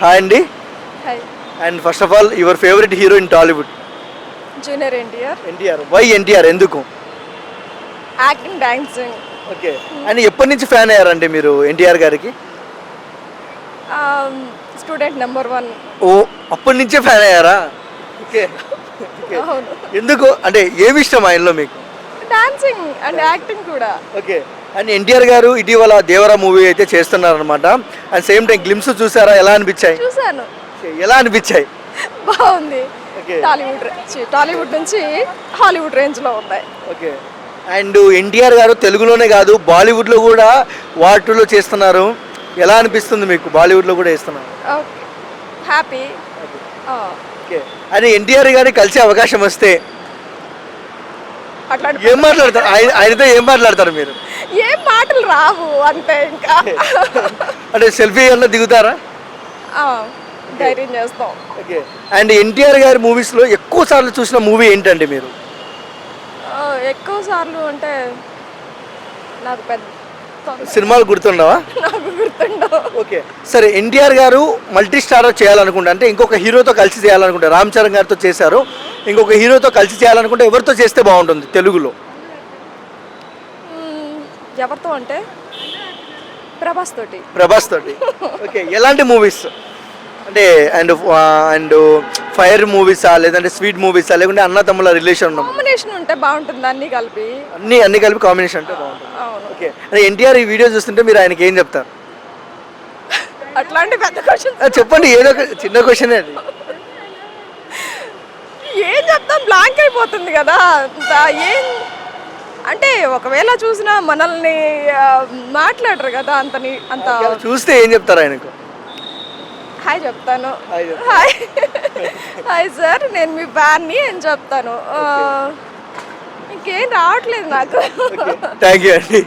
Hi అండి hi and first of all your favourite hero in Tollywood junior NTR NTR why NTR ఎందుకు? Acting dancing okay and ఎప్పటి నుంచి fan అయ్యారండి మీరు ఎన్టీఆర్ గారికి? స్టూడెంట్ నెంబర్ వన్ ఓ అప్పటి నుంచే ఫ్యాన్ అయ్యారా? ఓకే ఎందుకు? అంటే ఏమి ఇష్టం ఆయనలో మీకు? డాన్సింగ్ అండ్ యాక్టింగ్ కూడా. ఓకే అండ్ ఎన్టీఆర్ గారు ఇటీవల దేవరా మూవీ అయితే చేస్తున్నారనమాట అండ్ సేమ్ టైం గ్లిమ్స్ చూసారా? ఎలా అనిపించాయి? Okay, ఎలా అనిపించాయి? బాగుంది. టాలీవుడ్ టాలీవుడ్ నుంచి హాలీవుడ్ రేంజ్లో ఉన్నాయి. ఓకే. అండ్ ఎన్టీఆర్ గారు తెలుగులోనే కాదు బాలీవుడ్లో కూడా వాటిలో చేస్తున్నారు. ఎలా అనిపిస్తుంది మీకు బాలీవుడ్లో కూడా చేస్తున్నారు? Okay. Happy. Okay. And NTR గారిని కలిసే అవకాశం వస్తే ఏం మాట్లాడతారు? ఆయన ఆయనతో ఏం మాట్లాడతారు మీరు? ఏం మాటలు రావు అంతే ఇంకా. అంటే సెల్ఫీ ఏమన్నా దిగుతారా? ఆ, ధైర్యం చేస్తాం. ఓకే. అండ్ ఎన్టీఆర్ గారి మూవీస్లో ఎక్కువ సార్లు చూసిన మూవీ ఏంటండి మీరు? ఆ, ఎక్కువ సార్లు అంటే నాకు పెద్ద సినిమాలు గుర్తుండవా? నాకు గుర్తుండవు. ఓకే. సరే ఎన్టీఆర్ గారు మల్టీ స్టారర్ చేయాలనుకుంటే. అంటే ఇంకొక హీరోతో కలిసి చేయాలనుకుంటే. రామ్ చరణ్ గారితో చేశారు. ఇంకొక హీరోతో కలిసి చేయాలనుకుంటే ఎవరితో చేస్తే బాగుంటుంది తెలుగులో? ఎవరితో అంటే ప్రభాస్ తోటి. ప్రభాస్ తోటి. ఓకే ఎలాంటి మూవీస్ అంటే అండ్ అండ్ ఫైర్ మూవీసా లేదంటే స్వీట్ మూవీసా లేకుంటే అన్న తమ్ముల రిలేషన్ కాంబినేషన్ ఉంటే బాగుంటుంది అన్ని కలిపి. అన్ని అన్ని కలిపి కాంబినేషన్ అంటే బాగుంటుంది. ఓకే అదే ఎన్టీఆర్ ఈ వీడియో చూస్తుంటే మీరు ఆయనకి ఏం చెప్తారు? అట్లాంటి పెద్ద క్వశ్చన్ చెప్పండి ఏదో చిన్న క్వశ్చన్ అది. ఏం చెప్తాం బ్లాంక్ అయిపోతుంది కదా. ఏం అంటే ఒకవేళ చూసినా మనల్ని మాట్లాడరు కదా అంత నీ- అంత చూస్తే ఏం చెప్తారు ఆయనకు? హాయ్ చెప్తాను. హాయ్. హాయ్. సార్ నేను మీ ఫ్యాన్ని అని చెప్తాను. ఇంకేం రావట్లేదు నాకు. థ్యాంక్ యూ అండి.